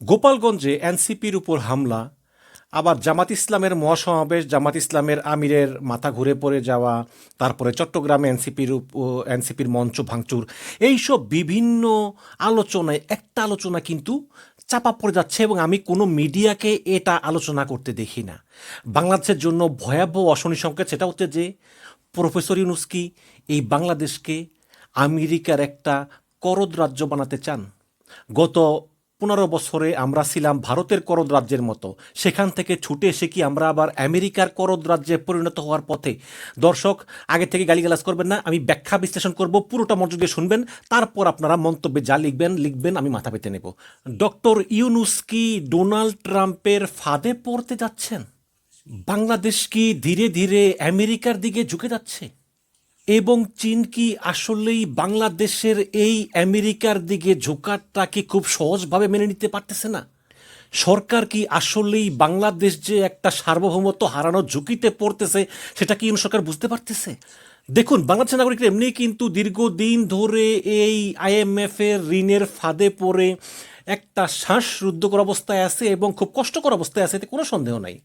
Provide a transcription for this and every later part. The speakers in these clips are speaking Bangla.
গোপালগঞ্জে এনসিপির উপর হামলা, আবার জামাত ইসলামের মহাসমাবেশ, জামাত ইসলামের আমিরের মাথা ঘুরে পড়ে যাওয়া, তারপরে চট্টগ্রামে এনসিপির এনসিপির মঞ্চ ভাঙচুর। এইসব বিভিন্ন আলোচনায় একটা আলোচনা কিন্তু চাপা পড়ে যাচ্ছে এবং আমি কোনো মিডিয়াকে এটা আলোচনা করতে দেখি না। বাংলাদেশের জন্য ভয়াবহ অশনি সংকেত সেটা হচ্ছে যে প্রফেসর ইউনুস কি এই বাংলাদেশকে আমেরিকার একটা করদ রাজ্য বানাতে চান? গত পনেরো বছরে আমরা ছিলাম ভারতের করদ রাজ্যের মতো। সেখান থেকে ছুটে এসে কি আমরা আবার আমেরিকার করদ রাজ্যে পরিণত হওয়ার পথে? দর্শক, আগে থেকে গালিগালাজ করবেন না, আমি ব্যাখ্যা বিশ্লেষণ করব, পুরোটা মনোযোগ দিয়ে শুনবেন, তারপর আপনারা মন্তব্যে যা লিখবেন লিখবেন, আমি মাথা পেতে নেব। ডক্টর ইউনুস কি ডোনাল্ড ট্রাম্পের ফাঁদে পড়তে যাচ্ছেন? বাংলাদেশ কি ধীরে ধীরে আমেরিকার দিকে ঝুঁকে যাচ্ছে? এবং চীন কি আসলেই বাংলাদেশের এই আমেরিকার দিকে ঝোঁকাটা কি খুব সহজভাবে মেনে নিতে পারতেছে না? সরকার কি আসলেই বাংলাদেশ যে একটা সার্বভৌমত্ব হারানোর ঝুঁকিতে পড়তেছে, সেটা কি সরকার বুঝতে পারতেছে? দেখুন বাংলাদেশের নাগরিকরা এমনি কিন্তু দীর্ঘদিন ধরে এই আইএমএফের ঋণের ফাঁদে পড়ে একটা শ্বাসরুদ্ধকর অবস্থায় আছে এবং খুব কষ্টকর অবস্থায় আছে, এতে কোনো সন্দেহ নাই।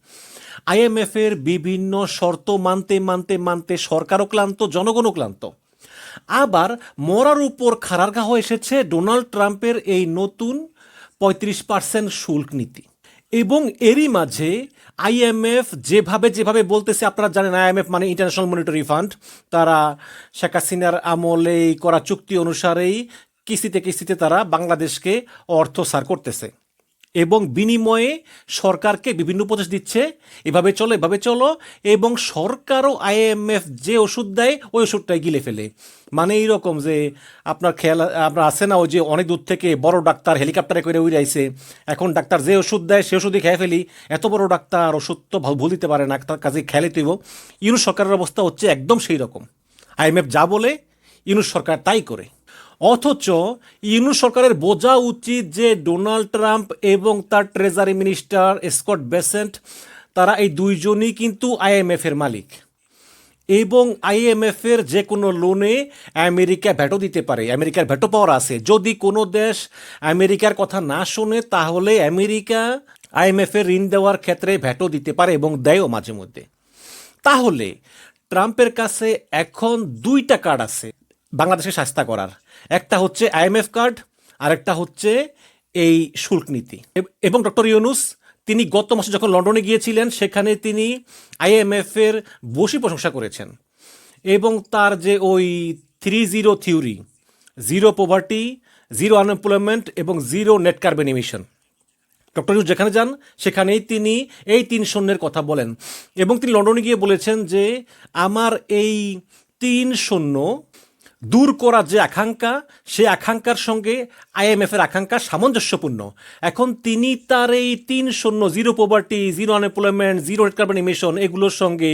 আইএমএফ এর বিভিন্ন শর্ত মানতে মানতে মানতে সরকারও ক্লান্ত, জনগণও ক্লান্ত। আবার মরার উপর খারারগাহ এসেছে ডোনাল্ড ট্রাম্পের এই নতুন পঁয়ত্রিশ পার্সেন্ট শুল্ক নীতি। এবং এরই মাঝে আইএমএফ যেভাবে যেভাবে বলতেছে, আপনারা জানেন আইএমএফ মানে ইন্টারন্যাশনাল মনিটরি ফান্ড তারা শেখ হাসিনার আমলে এই করা চুক্তি অনুসারেই কিস্তিতে কিস্তিতে তারা বাংলাদেশকে অর্থ সার করতেছে। এবং বিনিময়ে সরকারকে বিভিন্ন উপদেশ দিচ্ছে, এভাবে চলো এভাবে চলো, এবং সরকারও আইএমএফ যে ওষুধ দেয়, ওই ওষুধটাই গিলে ফেলে। মানে এইরকম যে আপনার খেয়াল, আপনার আছে না ওই যে অনেক দূর থেকে বড় ডাক্তার হেলিকপ্টারে করে উড়ে আইছে। এখন ডাক্তার যে ওষুধ দেয়, সে ওষুধই খেয়ে ফেলি। এত বড় ডাক্তার, ওষুধ তো ভুল দিতে পারে না, তার কাজে খেয়ালে তুইব। ইউনুস সরকারের অবস্থা হচ্ছে একদম সেই রকম। আইএমএফ যা বলে, ইউনুস সরকার তাই করে। অথচ ইউনু সরকারের বোঝা উচিত যে ডোনাল্ড ট্রাম্প এবং তার ট্রেজারি মিনিস্টার স্কট বেসেন্ট, তারা এই দুইজনই কিন্তু আইএমএফ এর মালিক। এবং আইএমএফ এর যে কোনো লোনে আমেরিকা ভ্যাটো দিতে পারে, আমেরিকার ভ্যাটো পাওয়ার আছে। যদি কোনো দেশ আমেরিকার কথা না শোনে, তাহলে আমেরিকা আইএমএফ এর ঋণ দেওয়ার ক্ষেত্রে ভ্যাটো দিতে পারে এবং দেয়ও মাঝে মধ্যে। তাহলে ট্রাম্পের কাছে এখন দুইটা কার্ড আছে বাংলাদেশে শাস্তা করার। একটা হচ্ছে আইএমএফ কার্ড, আরেকটা হচ্ছে এই শুল্ক নীতি। এবং ডক্টর ইউনুস, তিনি গত মাসে যখন লন্ডনে গিয়েছিলেন, সেখানে তিনি আইএমএফ এর বসি প্রশংসা করেছেন। এবং তার যে ওই three zero theory, zero poverty, zero unemployment এবং zero net carbon emission doctor Yunus যেখানে যান, সেখানেই তিনি এই তিন শূন্যের কথা বলেন। এবং তিনি লন্ডনে গিয়ে বলেছেন যে, আমার এই তিন শূন্য দূর করার যে আকাঙ্ক্ষা, সে আকাঙ্ক্ষার সঙ্গে আইএমএফ এর আকাঙ্ক্ষা সামঞ্জস্যপূর্ণ। এখন তিনি তার এই তিন শূন্য zero poverty zero unemployment zero carbon emission এগুলোর সঙ্গে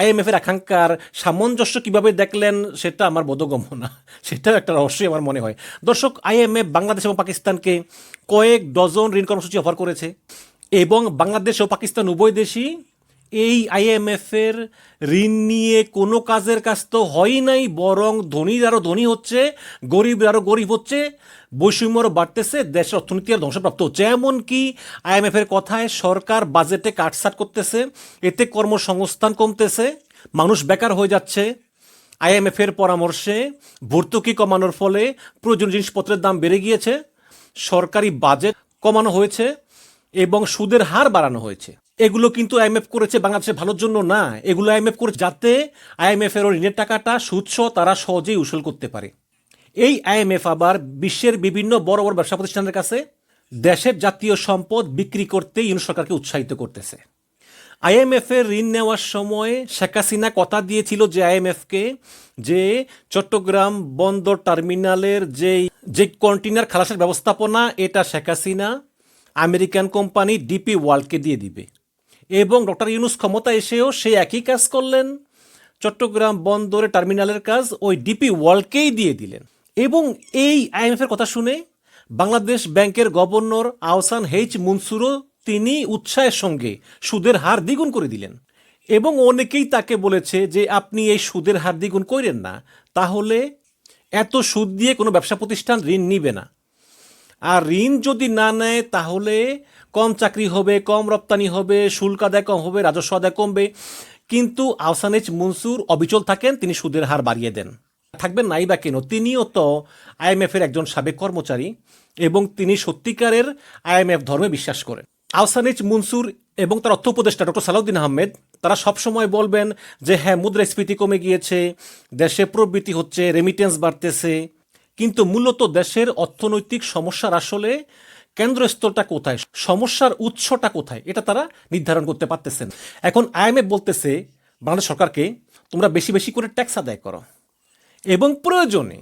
আইএমএফ এর আকাঙ্ক্ষার সামঞ্জস্য কীভাবে দেখলেন, সেটা আমার বোধগম্য না সেটাও একটা রহস্যই আমার মনে হয়। দর্শক আইএমএফ বাংলাদেশ এবং পাকিস্তানকে কয়েক ডজন ঋণ কর্মসূচি অফার করেছে এবং বাংলাদেশ ও পাকিস্তান উভয় দেশই এই আইএমএফ এর ঋণ নিয়ে কোনো কাজের কাজ তো হয়ই নাই, বরং ধনীর আরও ধনী হচ্ছে, গরিব আরও গরিব হচ্ছে, বৈষম্য আরও বাড়তেছে, দেশের অর্থনীতি আর ধ্বংসপ্রাপ্ত হচ্ছে। এমনকি আইএমএফ এর কথায় সরকার বাজেটে কাটসাট করতেছে, এতে কর্মসংস্থান কমতেছে, মানুষ বেকার হয়ে যাচ্ছে। আইএমএফ এর পরামর্শে ভর্তুকি কমানোর ফলে প্রয়োজনীয় জিনিসপত্রের দাম বেড়ে গিয়েছে, সরকারি বাজেট কমানো হয়েছে এবং সুদের হার বাড়ানো হয়েছে। এগুলো কিন্তু আইএমএফ করেছে বাংলাদেশের ভালোর জন্য না। এগুলো আইএমএফ করেছে যাতে আইএমএফ এর ঋণের টাকাটা সুদসহ তারা সহজেই উসুল করতে পারে। এই আইএমএফ আবার বিশ্বের বিভিন্ন বড় বড় ব্যবসা প্রতিষ্ঠানের কাছে দেশের জাতীয় সম্পদ বিক্রি করতে ইউনিট সরকারকে উৎসাহিত করতেছে। আইএমএফ এর ঋণ নেওয়ার সময় শেখ হাসিনা কথা দিয়েছিল যে আইএমএফকে যে চট্টগ্রাম বন্দর টার্মিনালের যে যে কন্টেনার খালাসের ব্যবস্থাপনা, এটা Sheikh Hasina American company DP ওয়ার্ল্ডকে দিয়ে দিবে। এবং ডক্টর ইউনুস ক্ষমতা এসেও সে একই কাজ করলেন। চট্টগ্রাম বন্দরে টার্মিনালের কাজ ওই ডিপি ওয়ার্ল্ডকেই দিয়ে দিলেন। এবং এই আইএমএফ এর কথা শুনে বাংলাদেশ ব্যাংকের গভর্নর আহসান হেইচ মুনসুরও তিনি উৎসাহের সঙ্গে সুদের হার দ্বিগুণ করে দিলেন। এবং অনেকেই তাকে বলেছে যে, আপনি এই সুদের হার দ্বিগুণ করেন না। তাহলে এত সুদ দিয়ে কোনো ব্যবসা প্রতিষ্ঠান ঋণ নিবে না। আর ঋণ যদি না নেয়, তাহলে কম চাকরি হবে, কম রপ্তানি হবে, শুল্ক আদায় কম হবে, রাজস্ব আদায় কমবে। কিন্তু আহসানিজ মনসুর অবিচল থাকেন, তিনি সুদের হার বাড়িয়ে দেন। থাকবেন নাই বা কেন? তিনিও তো আইএমএফের একজন সাবেক কর্মচারী এবং তিনি সত্যিকারের আইএমএফ ধর্মে বিশ্বাস করেন। আহসানিজ মনসুর এবং তার অর্থ উপদেষ্টা ডক্টর সালাউদ্দিন আহমেদ, তারা সবসময় বলবেন যে হ্যাঁ মুদ্রাস্ফীতি কমে গিয়েছে, দেশে প্রবৃত্তি হচ্ছে রেমিটেন্স বাড়তেছে। কিন্তু মূলত দেশের অর্থনৈতিক সমস্যার আসলে কেন্দ্রস্থলটা কোথায়? সমস্যার উৎসটা কোথায়? এটা তারা নির্ধারণ করতে পারতেছেন। এখন আইএমএফ বলতেছে, বাংলাদেশ সরকারকে তোমরা বেশি বেশি করে ট্যাক্স আদায় করো। এবং প্রয়োজনে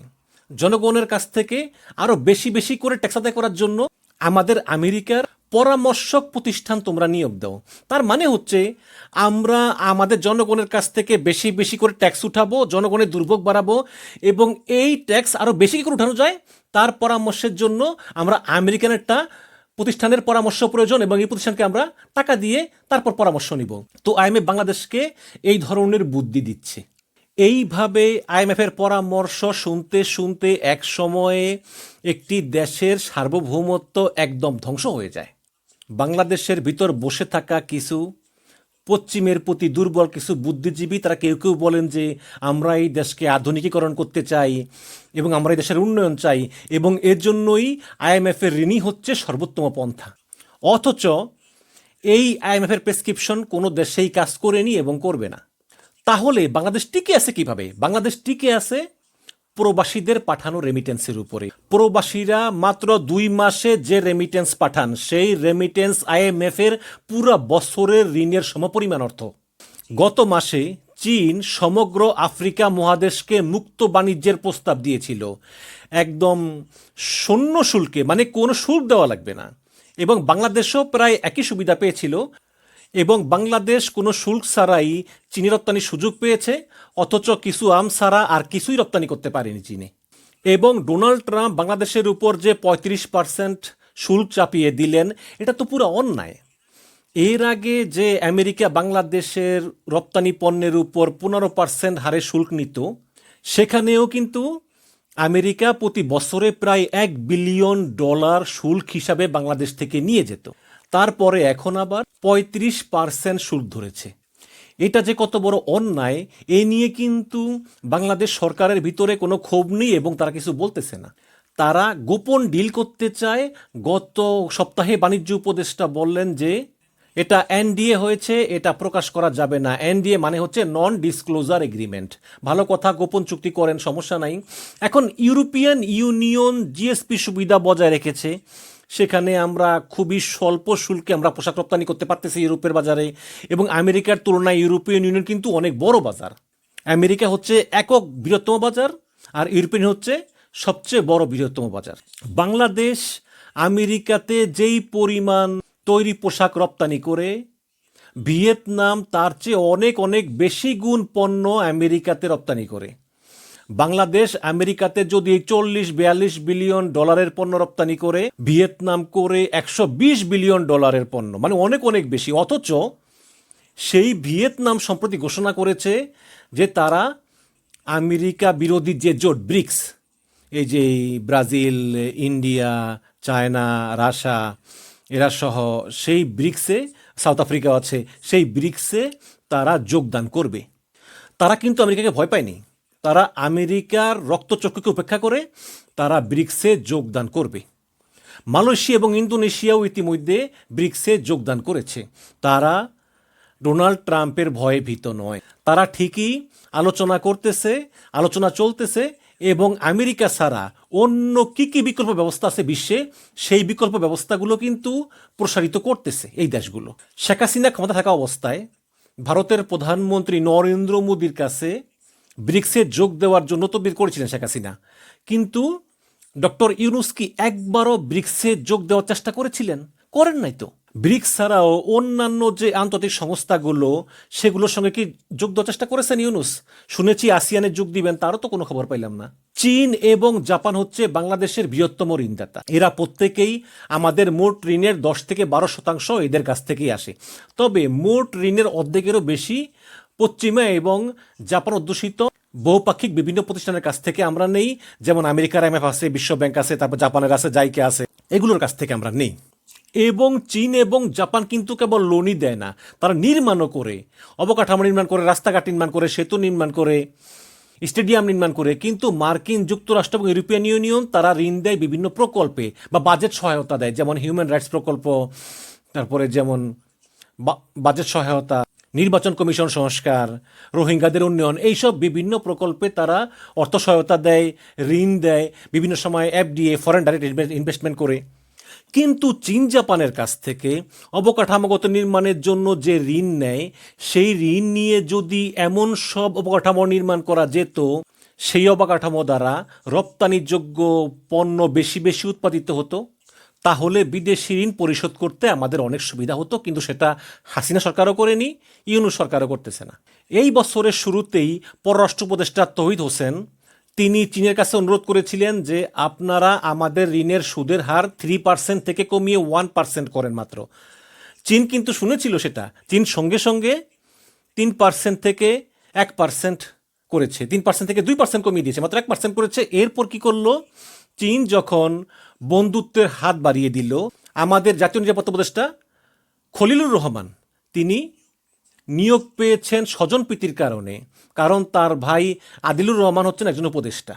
জনগণের কাছ থেকে আরও বেশি বেশি করে ট্যাক্স আদায় করার জন্য আমাদের আমেরিকার পরামর্শক প্রতিষ্ঠান তোমরা নিয়োগ দাও। তার মানে হচ্ছে, আমরা আমাদের জনগণের কাছ থেকে বেশি বেশি করে ট্যাক্স উঠাবো, জনগণের দুর্ভোগ বাড়াবো এবং এই ট্যাক্স আরও বেশি করে উঠানো যায়। তার পরামর্শের জন্য আমরা আমেরিকান একটা প্রতিষ্ঠানের পরামর্শ প্রয়োজন এবং এই প্রতিষ্ঠানকে আমরা টাকা দিয়ে তারপর পরামর্শ নিব। তো আইএমএফ বাংলাদেশকে এই ধরনের বুদ্ধি দিচ্ছে। এইভাবে আইএমএফের পরামর্শ শুনতে শুনতে এক সময়ে একটি দেশের সার্বভৌমত্ব একদম ধ্বংস হয়ে যায়। বাংলাদেশের ভিতর বসে থাকা কিছু, পশ্চিমের প্রতি দুর্বল কিছু বুদ্ধিজীবী, তারা কেউ কেউ বলেন যে, আমরা এই দেশকে আধুনিকীকরণ করতে চাই এবং আমরা এই দেশের উন্নয়ন চাই এবং এর জন্যই আইএমএফের ঋণই হচ্ছে সর্বোত্তম পন্থা। অথচ এই আইএমএফের প্রেসক্রিপশন কোনো দেশেই কাজ করেনি এবং করবে না। তাহলে বাংলাদেশ টিকে আছে কীভাবে? বাংলাদেশ টিকে আছে প্রবাসীদের পাঠানো রেমিটেন্সের উপরে। প্রবাসীরা মাত্র দুই মাসে যে রেমিটেন্স পাঠান, সেই রেমিটেন্স আইএমএফ এর পুরো বছরের ঋণের সমপরিমাণ অর্থ। গত মাসে চীন সমগ্র আফ্রিকা মহাদেশকে মুক্ত বাণিজ্যের প্রস্তাব দিয়েছিল। একদম শূন্য শুল্কে মানে কোনো শুল্ক দেওয়া লাগবে না। এবং বাংলাদেশও প্রায় একই সুবিধা পেয়েছিল। এবং বাংলাদেশ কোনো শুল্ক ছাড়াই চিনি রপ্তানির সুযোগ পেয়েছে, অথচ কিছু আম ছাড়া আর কিছুই রপ্তানি করতে পারেনি চীনে। এবং ডোনাল্ড ট্রাম্প বাংলাদেশের উপর যে পঁয়ত্রিশ পার্সেন্ট শুল্ক চাপিয়ে দিলেন, এটা তো পুরো অন্যায়। এর আগে যে আমেরিকা বাংলাদেশের রপ্তানি পণ্যের উপর পনেরো পার্সেন্ট হারে শুল্ক নিত, সেখানেও কিন্তু আমেরিকা প্রতি বছরে প্রায় এক বিলিয়ন ডলার শুল্ক হিসাবে বাংলাদেশ থেকে নিয়ে যেত। তারপরে এখন আবার পঁয়ত্রিশ পার্সেন্ট সুদ ধরেছে। এটা যে কত বড় অন্যায়, এ নিয়ে কিন্তু বাংলাদেশ সরকারের ভিতরে কোনো ক্ষোভ নেই এবং তারা কিছু বলতেছে না। তারা গোপন ডিল করতে চায়। গত সপ্তাহে বাণিজ্য উপদেষ্টা বললেন যে, এটা এনডিএ হয়েছে, এটা প্রকাশ করা যাবে না। এনডিএ মানে হচ্ছে নন ডিসক্লোজার এগ্রিমেন্ট ভালো কথা, গোপন চুক্তি করেন, সমস্যা নাই। এখন ইউরোপিয়ান ইউনিয়ন জিএসপি সুবিধা বজায় রেখেছে। সেখানে আমরা খুবই স্বল্প শুল্কে আমরা পোশাক রপ্তানি করতে পারতেছি ইউরোপের বাজারে এবং আমেরিকার তুলনায় ইউরোপিয়ান ইউনিয়ন কিন্তু অনেক বড় বাজার। আমেরিকা হচ্ছে একক বৃহত্তম বাজার আর ইউরোপিয়ান হচ্ছে সবচেয়ে বড় বৃহত্তম বাজার। বাংলাদেশ আমেরিকাতে যেই পরিমাণ তৈরি পোশাক রপ্তানি করে, ভিয়েতনাম তার চেয়ে অনেক অনেক বেশি গুণ পণ্য আমেরিকাতে রপ্তানি করে। বাংলাদেশ আমেরিকাতে যদি চল্লিশ বিয়াল্লিশ বিলিয়ন ডলারের পণ্য রপ্তানি করে, ভিয়েতনাম করে একশো বিশ বিলিয়ন ডলারের পণ্য মানে অনেক অনেক বেশি। অথচ সেই ভিয়েতনাম সম্প্রতি ঘোষণা করেছে যে তারা আমেরিকা বিরোধী যে জোট, ব্রিক্স, এই যে ব্রাজিল, ইন্ডিয়া, চায়না, রাশিয়া, এরা সহ, সেই ব্রিক্সে, সাউথ আফ্রিকা আছে, সেই ব্রিক্সে তারা যোগদান করবে। তারা কিন্তু আমেরিকাকে ভয় পায়নি। তারা আমেরিকার রক্তচক্ষুকে উপেক্ষা করে তারা ব্রিক্সে যোগদান করবে। মালয়েশিয়া এবং ইন্দোনেশিয়াও ইতিমধ্যে ব্রিক্সে যোগদান করেছে। তারা ডোনাল্ড ট্রাম্পের ভয়ে ভীত নয়। তারা ঠিকই আলোচনা করতেছে, আলোচনা চলতেছে এবং আমেরিকা ছাড়া অন্য কি কি বিকল্প ব্যবস্থা আছে বিশ্বে, সেই বিকল্প ব্যবস্থাগুলো কিন্তু প্রসারিত করতেছে এই দেশগুলো। শেখ হাসিনা ক্ষমতা থাকা অবস্থায় ভারতের প্রধানমন্ত্রী নরেন্দ্র মোদীর কাছে ব্রিক্সে যোগ দেওয়ার জন্য তো বের করেছিলেন শেখ হাসিনা। কিন্তু ডক্টর ইউনুস কি একবারও ব্রিক্সে যোগ দেওয়ার চেষ্টা করেছিলেন? করেন নাই তো। ব্রিক্স ছাড়াও অন্যান্য যে আন্তর্জাতিক সংস্থাগুলো, সেগুলোর সঙ্গে কি যোগ দেওয়ার চেষ্টা করেছেন ইউনুস? শুনেছি আসিয়ানে যোগ দিবেন, তারও তো কোনো খবর পাইলাম না। চীন এবং জাপান হচ্ছে বাংলাদেশের বৃহত্তম ঋণদাতা। এরা প্রত্যেকেই আমাদের মোট ঋণের দশ থেকে বারো শতাংশ এদের কাছ থেকেই আসে। তবে মোট ঋণের অর্ধেকেরও বেশি পশ্চিমা এবং জাপান অধ্যুষিত বহুপাক্ষিক বিভিন্ন প্রতিষ্ঠানের কাছ থেকে আমরা নেই। যেমন আমেরিকার এমএফ আছে, বিশ্ব ব্যাংক আছে, তারপর জাপানের আছে, জাইকে আছে। এগুলোর কাছ থেকে আমরা নেই। এবং চীন এবং জাপান কিন্তু কেবল লোনই দেয় না। তারা নির্মাণও করে, অবকাঠামো নির্মাণ করে, রাস্তাঘাট নির্মাণ করে, সেতু নির্মাণ করে, স্টেডিয়াম নির্মাণ করে। কিন্তু মার্কিন যুক্তরাষ্ট্র এবং ইউরোপিয়ান ইউনিয়ন তারা ঋণ দেয় বিভিন্ন প্রকল্পে বা বাজেট সহায়তা দেয়। যেমন হিউম্যান রাইটস প্রকল্প, তারপরে যেমন বাজেট সহায়তা নির্বাচন কমিশন সংস্কার, রোহিঙ্গাদের উন্নয়ন, এইসব বিভিন্ন প্রকল্পে তারা অর্থ সহায়তা দেয়, ঋণ দেয়, বিভিন্ন সময় এফডিএ ফরেন ডাইরেক্ট ইনভেস্টমেন্ট করে। কিন্তু চীন জাপানের কাছ থেকে অবকাঠামোগত নির্মাণের জন্য যে ঋণ নেয়, সেই ঋণ নিয়ে যদি এমন সব অবকাঠামো নির্মাণ করা যেত, সেই অবকাঠামো দ্বারা রপ্তানিযোগ্য পণ্য বেশি বেশি উৎপাদিত হতো। তাহলে বিদেশি ঋণ পরিশোধ করতে আমাদের অনেক সুবিধা হতো, কিন্তু সেটা হাসিনা সরকারও করেনি ইউনু সরকারও করতেছে না। এই বছরের শুরুতেই পররাষ্ট্র উপদেষ্টা তহিদ হোসেন, তিনি চীনের কাছে অনুরোধ করেছিলেন যে আপনারা আমাদের ঋণের সুদের হার থ্রি পার্সেন্ট থেকে কমিয়ে ওয়ান পার্সেন্ট করেন মাত্র। চীন কিন্তু শুনেছিল সেটা। চীন সঙ্গে সঙ্গে তিন পার্সেন্ট থেকে এক পার্সেন্ট করেছে তিন পার্সেন্ট থেকে দুই পার্সেন্ট কমিয়ে দিয়েছে, মাত্র এক পার্সেন্ট করেছে। এরপর কি করল? চীন যখন বন্ধুত্বের হাত বাড়িয়ে দিল আমাদের জাতীয় নিরাপত্তা উপদেষ্টা খলিলুর রহমান। তিনি নিয়োগ পেয়েছেন স্বজন প্রীতির কারণে, কারণ তার ভাই আদিলুর রহমান হচ্ছেন একজন উপদেষ্টা।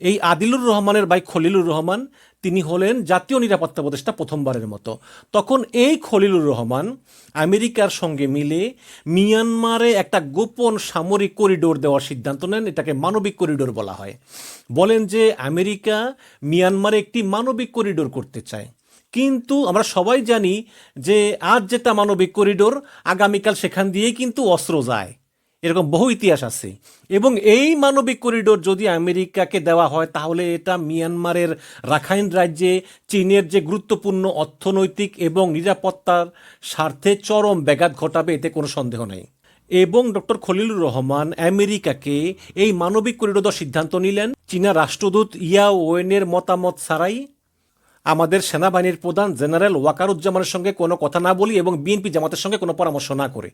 এই আদিলুর রহমানের ভাই খলিলুর রহমান তিনি হলেন জাতীয় নিরাপত্তা উপদেষ্টা প্রথমবারের মতো। তখন এই খলিলুর রহমান আমেরিকার সঙ্গে মিলে মিয়ানমারে একটা গোপন সামরিক করিডোর দেওয়ার সিদ্ধান্ত নেন, এটাকে মানবিক করিডোর বলা হয়। বলেন যে আমেরিকা মিয়ানমারে একটি মানবিক করিডোর করতে চায়। কিন্তু আমরা সবাই জানি যে আজ যেটা মানবিক করিডোর, আগামীকাল সেখান দিয়েই কিন্তু অস্ত্র যায়। এরকম বহু ইতিহাস আছে। এবং এই মানবিক করিডোর যদি আমেরিকাকে দেওয়া হয়, তাহলে এটা মিয়ানমারের রাখাইন রাজ্যে, চীনের যে গুরুত্বপূর্ণ অর্থনৈতিক এবং নিরাপত্তার স্বার্থে চরম ব্যাঘাত ঘটাবে, এতে কোনো সন্দেহ নেই। এবং ডক্টর খলিলুর রহমান আমেরিকাকে এই মানবিক করিডোর সিদ্ধান্ত নিলেন। চীনা রাষ্ট্রদূত ইয়া ওয়েনের মতামত ছাড়াই আমাদের সেনাবাহিনীর প্রধান জেনারেল ওয়াকারুজ্জামানের সঙ্গে কোনো কথা না বলি এবং বিএনপি জামাতের সঙ্গে কোনো পরামর্শ না করে।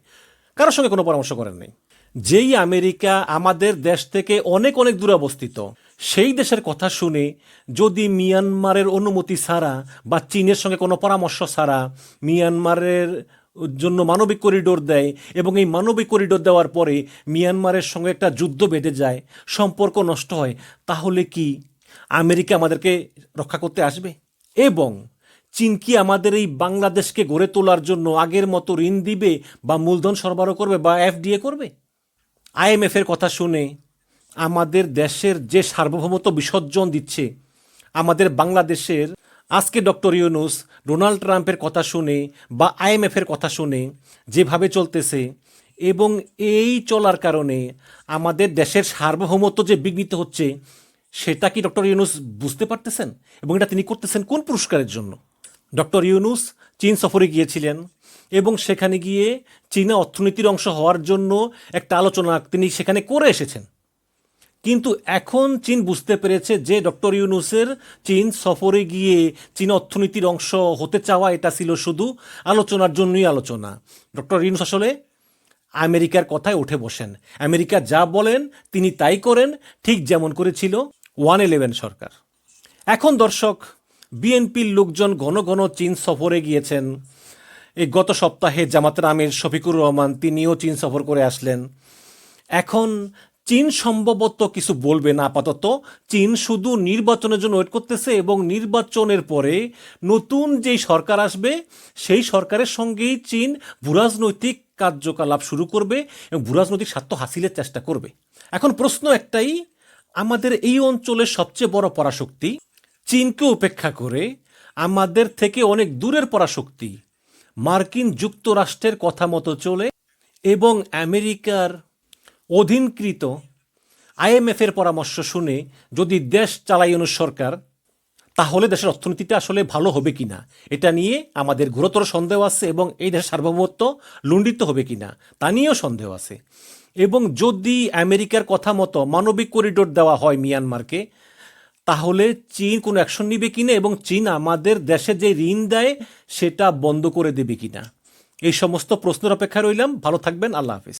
কারোর সঙ্গে কোনো পরামর্শ করেন নাই। যেই আমেরিকা আমাদের দেশ থেকে অনেক অনেক দূরে অবস্থিত, সেই দেশের কথা শুনে যদি মিয়ানমারের অনুমতি ছাড়া বা চীনের সঙ্গে কোনো পরামর্শ ছাড়া মিয়ানমারের জন্য মানবিক করিডোর দেয় এবং এই মানবিক করিডোর দেওয়ার পরে মিয়ানমারের সঙ্গে একটা যুদ্ধ বেঁধে যায়, সম্পর্ক নষ্ট হয়, তাহলে কি আমেরিকা আমাদেরকে রক্ষা করতে আসবে? এবং চীন কি আমাদের এই বাংলাদেশকে গড়ে তোলার জন্য আগের মতো ঋণ দিবে বা মূলধন সরবরাহ করবে বা এফডিএ করবে? আইএমএফ এর কথা শুনে আমাদের দেশের যে সার্বভৌমত্ব বিসর্জন দিচ্ছে, আমাদের বাংলাদেশের, আজকে ডক্টর ইউনুস ডোনাল্ড ট্রাম্পের কথা শুনে বা আইএমএফ এর কথা শুনে যেভাবে চলতেছে এবং এই চলার কারণে আমাদের দেশের সার্বভৌমত্ব যে বিঘ্নিত হচ্ছে, সেটা কি ডক্টর ইউনুস বুঝতে পারতেছেন? এবং এটা তিনি করতেছেন কোন পুরস্কারের জন্য? ডক্টর ইউনুস চীন সফরে গিয়েছিলেন। এবং সেখানে গিয়ে চীনা অর্থনীতির অংশ হওয়ার জন্য একটা আলোচনা তিনি সেখানে করে এসেছেন। কিন্তু এখন চীন বুঝতে পেরেছে যে ডক্টর ইউনুসের চীন সফরে গিয়ে চীন অর্থনীতির অংশ হতে চাওয়া এটা ছিল শুধু আলোচনার জন্যই আলোচনা। ডক্টর ইউনুস আসলে আমেরিকার কথায় উঠে বসেন। আমেরিকা যা বলেন, তিনি তাই করেন, ঠিক যেমন করেছিল ওয়ান ইলেভেন সরকার। এখন দর্শক, বিএনপির লোকজন ঘন ঘন চীন সফরে গিয়েছেন। এই গত সপ্তাহে জামাতের আমির শফিকুর রহমান তিনিও চীন সফর করে আসলেন। এখন চীন সম্ভবত কিছু বলবে না, আপাতত চীন শুধু নির্বাচনের জন্য ওয়েট করতেছে এবং নির্বাচনের পরে নতুন যেই সরকার আসবে, সেই সরকারের সঙ্গেই চীন ভূরাজনৈতিক কার্যকলাপ শুরু করবে এবং ভূরাজনৈতিক স্বার্থ হাসিলের চেষ্টা করবে। এখন প্রশ্ন একটাই, আমাদের এই অঞ্চলের সবচেয়ে বড় পরাশক্তি চীনকে উপেক্ষা করে আমাদের থেকে অনেক দূরের পরাশক্তি মার্কিন যুক্তরাষ্ট্রের কথা মতো চলে এবং আমেরিকার অধীনকৃত আইএমএফের পরামর্শ শুনে যদি দেশ চালায় অনু সরকার, তাহলে দেশের অর্থনীতিটা আসলে ভালো হবে কিনা? এটা নিয়ে আমাদের গুরুতর সন্দেহ আছে এবং এই দেশের সার্বভৌমত্ব লুণ্ঠিত হবে কিনা, তা নিয়েও সন্দেহ আছে। এবং যদি আমেরিকার কথা মতো মানবিক করিডোর দেওয়া হয় মিয়ানমারকে তাহলে চীন কোনো অ্যাকশন নিবে কিনা এবং চীন আমাদের দেশে যে ঋণ দেয়, সেটা বন্ধ করে দেবে কিনা? এই সমস্ত প্রশ্নের অপেক্ষা রইলাম। ভালো থাকবেন। আল্লাহ হাফিজ।